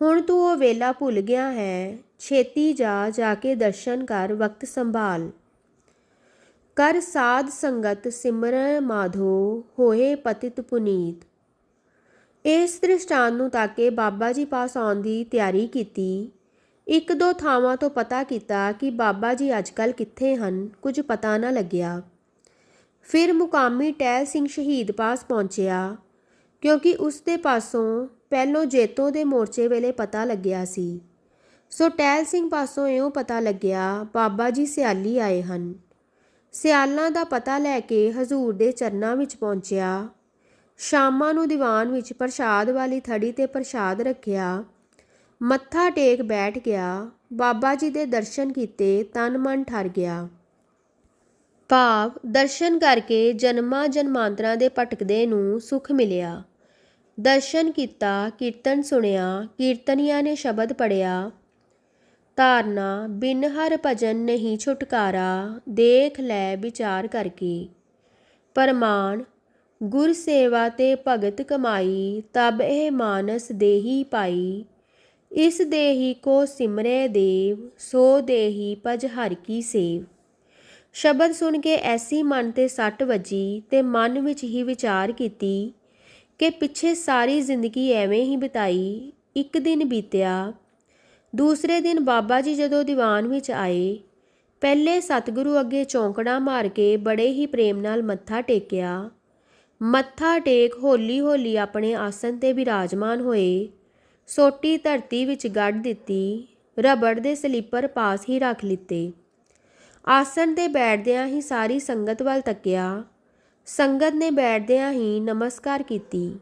ਹੁਣ ਤੂੰ ਉਹ ਵੇਲਾ ਭੁੱਲ ਗਿਆ ਹੈ। ਛੇਤੀ ਜਾ ਜਾ ਕੇ ਦਰਸ਼ਨ ਕਰ, ਵਕਤ ਸੰਭਾਲ। ਕਰ ਸਾਧ ਸੰਗਤ ਸਿਮਰਨ ਮਾਧੋ, ਹੋਏ ਪਤਿਤ ਪੁਨੀਤ। ਇਸ ਦ੍ਰਿਸ਼ਟਾਨ ਨੂੰ ਤਾਂ ਕਿ ਬਾਬਾ ਜੀ ਪਾਸ ਆਉਣ ਦੀ ਤਿਆਰੀ ਕੀਤੀ। ਇੱਕ ਦੋ ਥਾਵਾਂ ਤੋਂ ਪਤਾ ਕੀਤਾ ਕਿ ਬਾਬਾ ਜੀ ਅੱਜਕੱਲ ਕਿੱਥੇ ਹਨ, ਕੁਝ ਪਤਾ ਨਾ ਲੱਗਿਆ। ਫਿਰ ਮੁਕਾਮੀ ਟਹਿਲ ਸਿੰਘ ਸ਼ਹੀਦ ਪਾਸ ਪਹੁੰਚਿਆ, ਕਿਉਂਕਿ ਉਸ ਦੇ ਪਾਸੋਂ ਪਹਿਲੋਂ ਜੇਤੋਂ ਦੇ ਮੋਰਚੇ ਵੇਲੇ ਪਤਾ ਲੱਗਿਆ ਸੀ। ਸੋ ਟਹਿਲ ਸਿੰਘ ਪਾਸੋਂ ਇਉਂ ਪਤਾ ਲੱਗਿਆ, ਬਾਬਾ ਜੀ ਸਿਆਲੀ ਆਏ ਹਨ। ਸਿਆਲਾਂ ਦਾ ਪਤਾ ਲੈ ਕੇ ਹਜ਼ੂਰ ਦੇ ਚਰਨਾਂ ਵਿੱਚ ਪਹੁੰਚਿਆ। ਸ਼ਾਮਾਂ ਨੂੰ ਦੀਵਾਨ ਵਿੱਚ ਪ੍ਰਸ਼ਾਦ ਵਾਲੀ ਥੜੀ ਤੇ ਪ੍ਰਸ਼ਾਦ ਰੱਖਿਆ। ਮੱਥਾ ਟੇਕ ਬੈਠ ਗਿਆ। ਬਾਬਾ ਜੀ ਦੇ ਦਰਸ਼ਨ ਕੀਤੇ, ਤਨ ਮਨ ਠਰ ਗਿਆ। ਭਾਵ ਦਰਸ਼ਨ ਕਰਕੇ ਜਨਮਾਂ ਜਨਮਾਂਤਰਾਂ ਦੇ ਭਟਕਦੇ ਨੂੰ ਸੁਖ ਮਿਲਿਆ। ਦਰਸ਼ਨ ਕੀਤਾ, ਕੀਰਤਨ ਸੁਣਿਆ, ਕੀਰਤਨੀਆਂ ਨੇ ਸ਼ਬਦ ਪੜਿਆ ਧਾਰਨਾ, ਬਿਨ ਹਰ ਭਜਨ ਨਹੀਂ ਛੁਟਕਾਰਾ, ਦੇਖ ਲੈ ਵਿਚਾਰ ਕਰਕੇ। ਪਰਮਾਨ ਗੁਰ ਸੇਵਾ ਤੇ ਭਗਤ ਕਮਾਈ, ਤਬ ਇਹ ਮਾਨਸ ਦੇਹੀ ਪਾਈ। ਇਸ ਦੇਹੀ ਕੋ ਸਿਮਰੇ ਦੇਵ, ਸੋ ਦੇਹੀ ਭਜ ਹਰ ਕੀ ਸੇਵ। ਸ਼ਬਦ ਸੁਣ ਕੇ ਐਸੀ ਮਨ ਤੇ ਸੱਟ ਵੱਜੀ ਤੇ ਮਨ ਵਿੱਚ ਹੀ ਵਿਚਾਰ ਕੀਤੀ ਕਿ ਪਿੱਛੇ ਸਾਰੀ ਜ਼ਿੰਦਗੀ ਐਵੇਂ ਹੀ ਬਿਤਾਈ, ਇੱਕ ਦਿਨ ਬੀਤਿਆ। ਦੂਸਰੇ ਦਿਨ ਬਾਬਾ ਜੀ ਜਦੋਂ ਦੀਵਾਨ ਵਿੱਚ ਆਏ, ਪਹਿਲੇ ਸਤਿਗੁਰੂ ਅੱਗੇ ਚੌਂਕੜਾ ਮਾਰ ਕੇ ਬੜੇ ਹੀ ਪ੍ਰੇਮ ਨਾਲ ਮੱਥਾ ਟੇਕਿਆ। ਮੱਥਾ ਟੇਕ ਹੌਲੀ ਹੌਲੀ ਆਪਣੇ ਆਸਨ ਤੇ ਵਿਰਾਜਮਾਨ ਹੋਏ। ਸੋਟੀ ਧਰਤੀ ਵਿੱਚ ਗੱਡ ਦਿੱਤੀ, ਰਬੜ ਦੇ ਸਲੀਪਰ ਪਾਸ ਹੀ ਰੱਖ ਲਿੱਤੇ। ਆਸਨ ਤੇ ਬੈਠਦਿਆਂ ਹੀ ਸਾਰੀ ਸੰਗਤ ਵੱਲ ਤੱਕਿਆ। ਸੰਗਤ ਨੇ ਬੈਠਦਿਆਂ ਹੀ ਨਮਸਕਾਰ ਕੀਤੀ।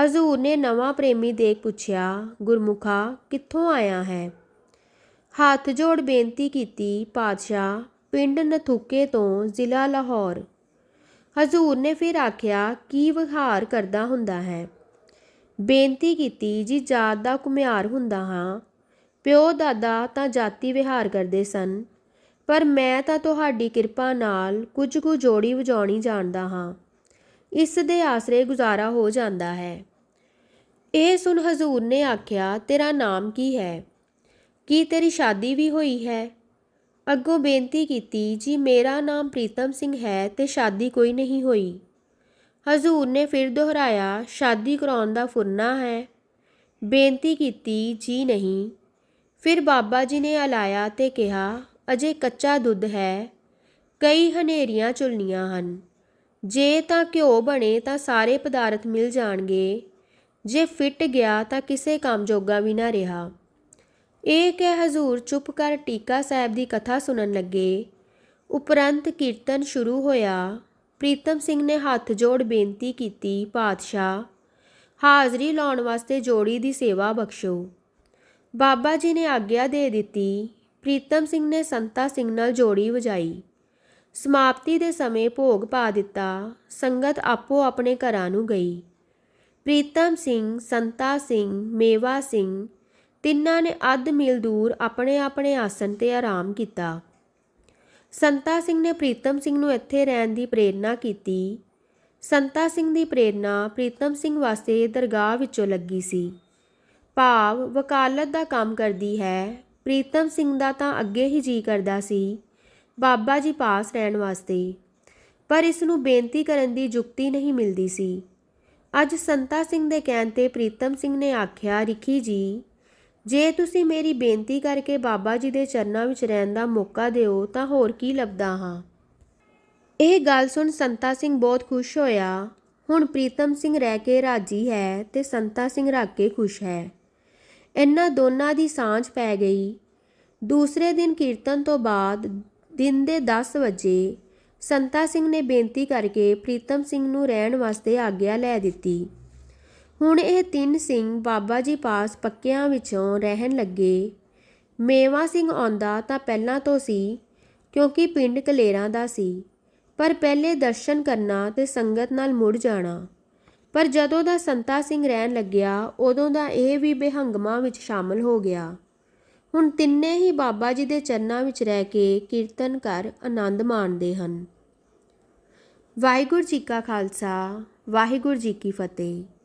ਹਜ਼ੂਰ ਨੇ ਨਵਾਂ ਪ੍ਰੇਮੀ ਦੇਖ ਪੁੱਛਿਆ, ਗੁਰਮੁਖਾ, ਕਿੱਥੋਂ ਆਇਆ ਹੈ? ਹੱਥ ਜੋੜ ਬੇਨਤੀ ਕੀਤੀ, ਪਾਤਸ਼ਾਹ, ਪਿੰਡ ਨਥੂਕੇ ਤੋਂ ਜ਼ਿਲ੍ਹਾ ਲਾਹੌਰ। ਹਜ਼ੂਰ ਨੇ ਫਿਰ ਆਖਿਆ, ਕੀ ਵਿਹਾਰ ਕਰਦਾ ਹੁੰਦਾ ਹੈ? ਬੇਨਤੀ ਕੀਤੀ, ਜੀ ਜਾਤ ਦਾ ਕੁਮਿਆਰ ਹੁੰਦਾ ਹਾਂ। ਪਿਓ ਦਾਦਾ ਤਾਂ ਜਾਤੀ ਵਿਹਾਰ ਕਰਦੇ ਸਨ ਪਰ ਮੈਂ ਤਾਂ ਤੁਹਾਡੀ ਕਿਰਪਾ ਨਾਲ ਕੁਝ ਕੁ ਜੋੜੀ ਵਜਾਉਣੀ ਜਾਣਦਾ ਹਾਂ। ਇਸ ਦੇ ਆਸਰੇ ਗੁਜ਼ਾਰਾ ਹੋ ਜਾਂਦਾ ਹੈ। ਇਹ ਸੁਣ ਹਜ਼ੂਰ ਨੇ ਆਖਿਆ, ਤੇਰਾ ਨਾਮ ਕੀ ਹੈ? ਕੀ ਤੇਰੀ ਸ਼ਾਦੀ ਵੀ ਹੋਈ ਹੈ? ਅੱਗੋਂ ਬੇਨਤੀ ਕੀਤੀ, ਜੀ ਮੇਰਾ ਨਾਮ ਪ੍ਰੀਤਮ ਸਿੰਘ ਹੈ ਤੇ ਸ਼ਾਦੀ ਕੋਈ ਨਹੀਂ ਹੋਈ। ਹਜ਼ੂਰ ਨੇ ਫਿਰ ਦੁਹਰਾਇਆ, ਸ਼ਾਦੀ ਕਰਾਉਣ ਦਾ ਫੁਰਨਾ ਹੈ। ਬੇਨਤੀ ਕੀਤੀ, ਜੀ ਨਹੀਂ। ਫਿਰ ਬਾਬਾ ਜੀ ਨੇ ਹਲਾਇਆ ਤੇ ਕਿਹਾ ਅਜੇ ਕੱਚਾ ਦੁੱਧ ਹੈ। ਕਈ ਹਨੇਰੀਆਂ ਝੁਲਣੀਆਂ ਹਨ। ਜੇ ਤਾਂ ਘਿਓ ਬਣੇ ਤਾਂ ਸਾਰੇ ਪਦਾਰਥ ਮਿਲ ਜਾਣਗੇ। ਜੇ ਫਿੱਟ ਗਿਆ ਤਾਂ ਕਿਸੇ ਕੰਮ ਜੋਗਾ ਵੀ ਨਾ ਰਿਹਾ। ਇਹ ਕਹਿ ਹਜ਼ੂਰ ਚੁੱਪ ਕਰ ਟੀਕਾ ਸਾਹਿਬ ਦੀ ਕਥਾ ਸੁਣਨ ਲੱਗੇ। ਉਪਰੰਤ ਕੀਰਤਨ ਸ਼ੁਰੂ ਹੋਇਆ। ਪ੍ਰੀਤਮ ਸਿੰਘ ਨੇ ਹੱਥ ਜੋੜ ਬੇਨਤੀ ਕੀਤੀ, ਪਾਤਸ਼ਾਹ, ਹਾਜ਼ਰੀ ਲਾਉਣ ਵਾਸਤੇ ਜੋੜੀ ਦੀ ਸੇਵਾ ਬਖਸ਼ੋ। ਬਾਬਾ ਜੀ ਨੇ ਆਗਿਆ ਦੇ ਦਿੱਤੀ। ਪ੍ਰੀਤਮ ਸਿੰਘ ਨੇ ਸੰਤਾ ਸਿੰਘ ਨਾਲ ਜੋੜੀ ਵਜਾਈ। ਸਮਾਪਤੀ ਦੇ ਸਮੇਂ ਭੋਗ ਪਾ ਦਿੱਤਾ। ਸੰਗਤ ਆਪੋ ਆਪਣੇ ਘਰਾਂ ਨੂੰ ਗਈ। ਪ੍ਰੀਤਮ ਸਿੰਘ, ਸੰਤਾ ਸਿੰਘ, ਮੇਵਾ ਸਿੰਘ ਤਿੰਨਾਂ ਨੇ ਅੱਧ ਮੀਲ ਦੂਰ ਆਪਣੇ ਆਪਣੇ ਆਸਣ ਤੇ ਆਰਾਮ ਕੀਤਾ। ਸੰਤਾ ਸਿੰਘ ਨੇ ਪ੍ਰੀਤਮ ਸਿੰਘ ਨੂੰ ਇੱਥੇ ਰਹਿਣ ਦੀ ਪ੍ਰੇਰਣਾ ਕੀਤੀ। ਸੰਤਾ ਸਿੰਘ ਦੀ ਪ੍ਰੇਰਣਾ ਪ੍ਰੀਤਮ ਸਿੰਘ ਵਾਸਤੇ ਦਰਗਾਹ ਵਿੱਚੋਂ ਲੱਗੀ ਸੀ। ਭਾਵ ਵਕਾਲਤ ਦਾ ਕੰਮ ਕਰਦੀ ਹੈ ਪ੍ਰੀਤਮ ਸਿੰਘ ਦਾ ਤਾਂ ਅੱਗੇ ਹੀ ਜੀ ਕਰਦਾ ਸੀ। ਬਾਬਾ ਜੀ ਪਾਸ ਰਹਿਣ ਵਾਸਤੇ। ਪਰ ਇਸ ਨੂੰ ਬੇਨਤੀ ਕਰਨ ਦੀ ਜੁਗਤੀ ਨਹੀਂ ਮਿਲਦੀ ਸੀ। ਅੱਜ ਸੰਤਾ ਸਿੰਘ ਦੇ ਕਹਿਣ ਤੇ ਪ੍ਰੀਤਮ ਸਿੰਘ ਨੇ ਆਖਿਆ, ਰਿਖੀ ਜੀ, ਜੇ ਤੁਸੀਂ ਮੇਰੀ ਬੇਨਤੀ ਕਰਕੇ ਬਾਬਾ ਜੀ ਦੇ ਚਰਨਾਂ ਵਿੱਚ ਰਹਿਣ ਦਾ ਮੌਕਾ ਦਿਓ, ਤਾਂ ਹੋਰ ਕੀ ਲੱਭਦਾ ਹਾਂ? ਇਹ ਗੱਲ ਸੁਣ ਸੰਤਾ ਸਿੰਘ ਬਹੁਤ ਖੁਸ਼ ਹੋਇਆ। ਹੁਣ ਪ੍ਰੀਤਮ ਸਿੰਘ ਰਹਿ ਕੇ ਰਾਜੀ ਹੈ ਤੇ ਸੰਤਾ ਸਿੰਘ ਰੱਖ ਕੇ ਖੁਸ਼ ਹੈ। ਇਹਨਾਂ ਦੋਨਾਂ ਦੀ ਸਾਂਝ ਪੈ ਗਈ। ਦੂਸਰੇ ਦਿਨ ਕੀਰਤਨ ਤੋਂ ਬਾਅਦ ਦਿਨ ਦੇ 10 ਵਜੇ ਸੰਤਾ ਸਿੰਘ ਨੇ ਬੇਨਤੀ ਕਰਕੇ ਪ੍ਰੀਤਮ ਸਿੰਘ ਨੂੰ ਰਹਿਣ ਵਾਸਤੇ ਆਗਿਆ ਲੈ ਦਿੱਤੀ। ਹੁਣ ਇਹ ਤਿੰਨ ਸਿੰਘ ਬਾਬਾ ਜੀ ਪਾਸ ਪੱਕਿਆਂ ਵਿੱਚੋਂ ਰਹਿਣ ਲੱਗੇ। ਮੇਵਾ ਸਿੰਘ ਆਉਂਦਾ ਤਾਂ ਪਹਿਲਾਂ ਤੋਂ ਸੀ, ਕਿਉਂਕਿ ਪਿੰਡ ਕਲੇਰਾਂ ਦਾ ਸੀ, ਪਰ ਪਹਿਲੇ ਦਰਸ਼ਨ ਕਰਨਾ ਤੇ ਸੰਗਤ ਨਾਲ ਮੁੜ ਜਾਣਾ। ਪਰ ਜਦੋਂ ਦਾ ਸੰਤਾ ਸਿੰਘ ਰਹਿਣ ਲੱਗਿਆ, ਉਦੋਂ ਦਾ ਇਹ ਵੀ ਬੇਹੰਗਮਾ ਵਿੱਚ ਸ਼ਾਮਲ ਹੋ ਗਿਆ। ਹੁਣ ਤਿੰਨੇ ਹੀ ਬਾਬਾ ਜੀ ਦੇ ਚਰਨਾਂ ਵਿੱਚ ਰਹਿ ਕੇ ਕੀਰਤਨ ਕਰ ਆਨੰਦ ਮਾਣਦੇ ਹਨ। ਵਾਹਿਗੁਰੂ ਜੀ ਕਾ ਖਾਲਸਾ, ਵਾਹਿਗੁਰੂ ਜੀ ਕੀ ਫਤਿਹ।